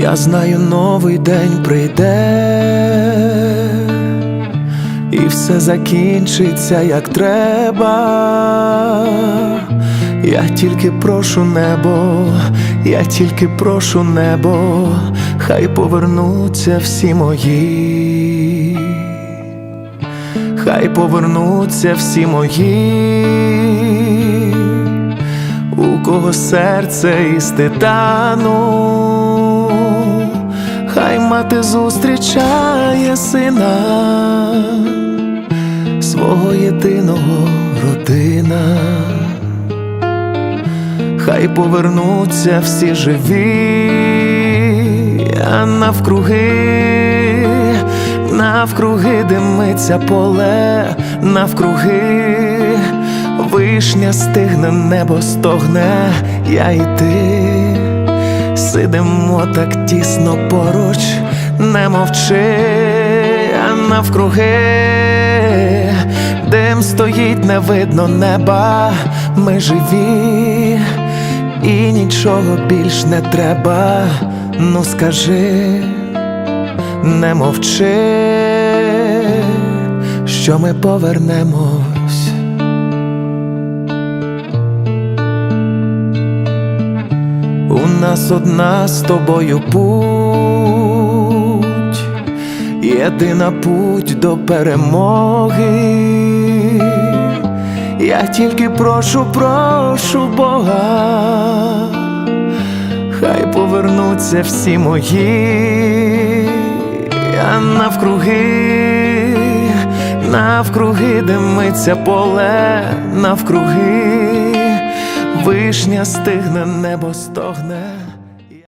Я знаю, новий день прийде, і все закінчиться як треба. Я тільки прошу небо, я тільки прошу небо, хай повернуться всі мої, хай повернуться всі мої, у кого серце із титану, мати зустрічає сина свого єдиного родина. Хай повернуться всі живі, а навкруги, навкруги димиться поле, навкруги вишня стигне, небо стогне, я і ти сидимо так тісно поруч, не мовчи, а навкруги дим стоїть, не видно неба, ми живі, і нічого більш не треба. Ну скажи, не мовчи, що ми повернемось. У нас одна з тобою путь, єдина путь до перемоги. Я тільки прошу, прошу Бога, хай повернуться всі мої, а навкруги, навкруги димиться поле, навкруги. Вишня стигне, небо стогне.